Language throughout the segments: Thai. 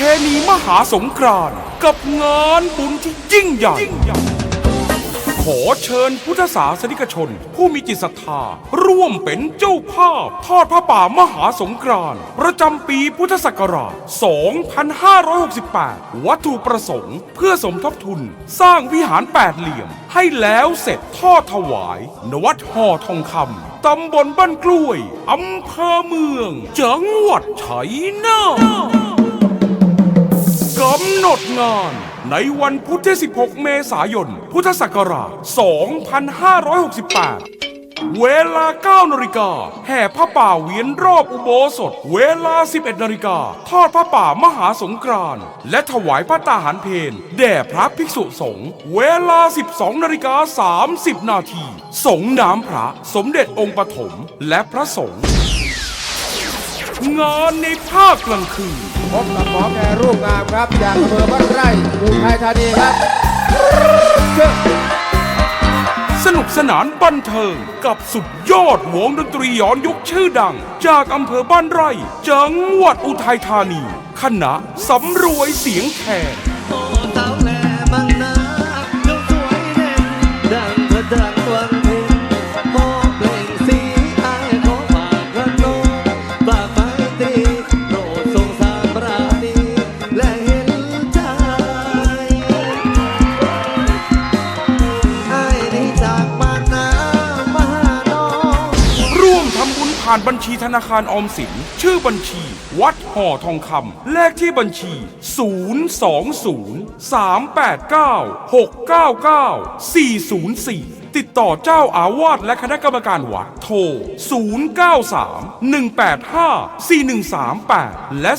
พณีมหาสงกรานต์กับงานบุญที่ยิ่งใหญ่ ขอเชิญพุทธศาสนิกชน ผู้มีจิตศรัทธา ร่วมเป็นเจ้าภาพ ทอดพระป่ามหาสงกรานต์ประจำปีพุทธศักราช 2568 วัตถุประสงค์เพื่อสมทบทุนสร้างวิหารแปดเหลี่ยม ให้แล้วเสร็จทอดถวาย นวัดห่อทองคำตำบลบ้านกล้วย อำเภอเมือง จังหวัดชัยนาทำหนดงาน ในวันพุธที่ 16 เมษายน พุทธศักราช 2568 เวลา 9 นาฬิกา แห่ผ้าป่าเวียนรอบอุโบสถ เวลา 11 นาฬิกา ทอดผ้าป่ามหาสงกรานต์และถวายพระตาหารเพนแด่พระภิกษุสงฆ์เวลา 12 นาฬิกา 30 นาที สงน้ำพระสมเด็จองค์ปฐมและพระสงฆ์ งานในภาคกลางคืน พบกับหมอแกรูปงามครับ จากอำเภอบ้านไร่อุทัยธานีครับเชิญสนุกสนานบันเทิงกับสุดยอดวงดนตรีย้อนยุคชื่อดัง จากอำเภอบ้านไร่ จังหวัดอุทัยธานี คณะสำรวยเสียงแคน ผ่านบัญชีธนาคารออมสิน ชื่อบัญชี วัดห่อทองคำเลขที่บัญชี 020 389 699 404 ติดต่อเจ้าอาวาสและคณะกรรมการวัดโทร 093 185 4138 และ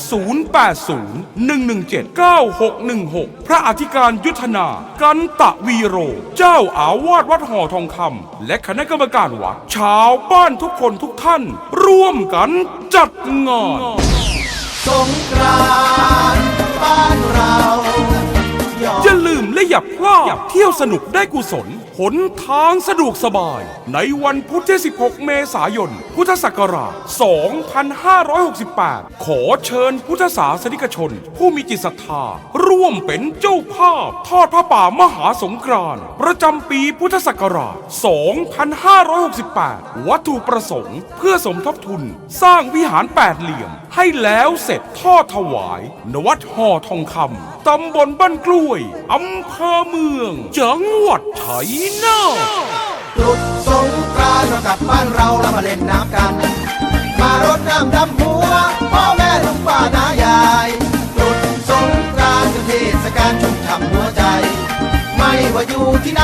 080 117 9616 พระอธิการยุทธนา กันตะวีโร เจ้าอาวาสวัดห่อทองคำและคณะกรรมการวัดชาวบ้านทุกคนทุกท่าน ร่วมกันจัดงานสงกรานต์บ้านเรา และอย่าพลาดเที่ยวสนุกได้กุศลหนทางสะดวกสบาย ในวันพุธที่ 16 เมษายน พุทธศักราช 2568 ขอเชิญพุทธศาสนิกชน ผู้มีจิตศรัทธา ร่วมเป็นเจ้าภาพ ทอดพระป่ามหาสงกรานต์ประจำปีพุทธศักราช 2568 วัตถุประสงค์ เพื่อสมทบทุน สร้างวิหารแปดเหลี่ยม ให้แล้วเสร็จทอดถวาย นวัดห่อทองคำตำบลบ้านกล้วยอำเภอเมือง จังหวัดชัยนาทตรุษสงกรานต์เรากลับบ้านเราแล้วมาเล่นน้ำกัน มารดน้ำดำหัวพ่อแม่ลุงป้านายาย อยู่ที่ไหน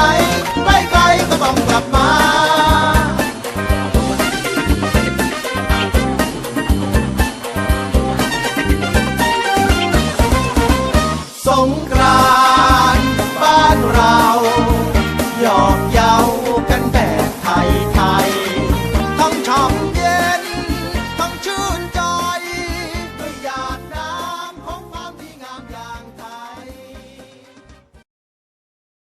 ใกล้ๆก็ต้องกลับมาสง